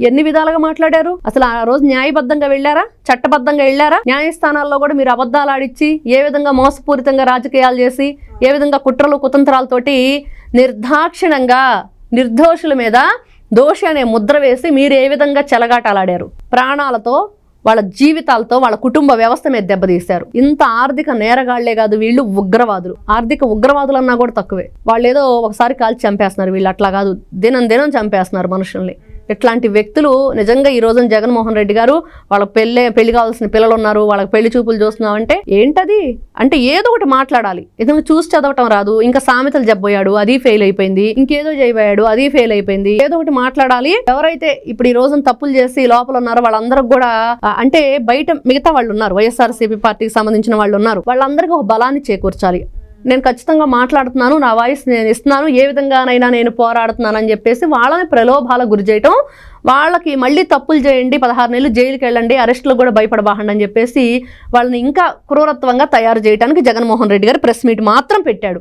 ఎన్ని విధాలుగా మాట్లాడారు? అసలు ఆ రోజు న్యాయబద్ధంగా వెళ్ళారా? చట్టబద్ధంగా వెళ్ళారా? న్యాయస్థానాల్లో కూడా మీరు అబద్ధాలు ఆడిచ్చి ఏ విధంగా మోసపూరితంగా రాజకీయాలు చేసి ఏ విధంగా కుట్రలు కుతంత్రాలతోటి నిర్దాక్షిణంగా నిర్దోషుల మీద దోషి అనే ముద్ర వేసి మీరు ఏ విధంగా చెలగాటలాడారు? ప్రాణాలతో వాళ్ళ జీవితాలతో వాళ్ళ కుటుంబ వ్యవస్థ మీద దెబ్బతీశారు. ఇంత ఆర్థిక నేరగాళ్ళే కాదు వీళ్ళు ఉగ్రవాదులు. ఆర్థిక ఉగ్రవాదులు అన్నా కూడా తక్కువే. వాళ్ళు ఏదో ఒకసారి కాల్చి చంపేస్తున్నారు. వీళ్ళు అట్లా కాదు. దినం దినం చంపేస్తున్నారు మనుషుల్ని. ఇట్లాంటి వ్యక్తులు నిజంగా ఈ రోజున జగన్మోహన్ రెడ్డి గారు వాళ్ళ పెళ్ళే పెళ్ళి కావాల్సిన పిల్లలు ఉన్నారు వాళ్ళకి పెళ్ళి చూపులు చూస్తున్నాం అంటే ఏంటది? అంటే ఏదో ఒకటి మాట్లాడాలి. ఏదో చూసి చదవటం రాదు. ఇంకా సామెతలు చెప్పబోయాడు. అది ఫెయిల్ అయిపోయింది. ఇంకేదో చేయబోయాడు. అది ఫెయిల్ అయిపోయింది. ఏదో ఒకటి మాట్లాడాలి. ఎవరైతే ఇప్పుడు ఈ రోజున తప్పులు చేసి లోపల ఉన్నారో వాళ్ళందరికి కూడా అంటే బయట మిగతా వాళ్ళు ఉన్నారు. వైఎస్ఆర్సీపీ పార్టీకి సంబంధించిన వాళ్ళు ఉన్నారు. వాళ్ళందరికీ ఒక బలాన్ని చేకూర్చాలి. నేను ఖచ్చితంగా మాట్లాడుతున్నాను నా వాయిస్ నేను ఇస్తున్నాను ఏ విధంగానైనా నేను పోరాడుతున్నాను అని చెప్పేసి వాళ్ళని ప్రలోభాల గురి చేయటం వాళ్ళకి మళ్ళీ తప్పులు చేయండి పదహారు నెలలు జైలుకి వెళ్ళండి అరెస్టులకు కూడా భయపడబాహండి అని చెప్పేసి వాళ్ళని ఇంకా క్రూరత్వంగా తయారు చేయడానికి జగన్మోహన్ రెడ్డి గారు ప్రెస్ మీట్ మాత్రం పెట్టాడు.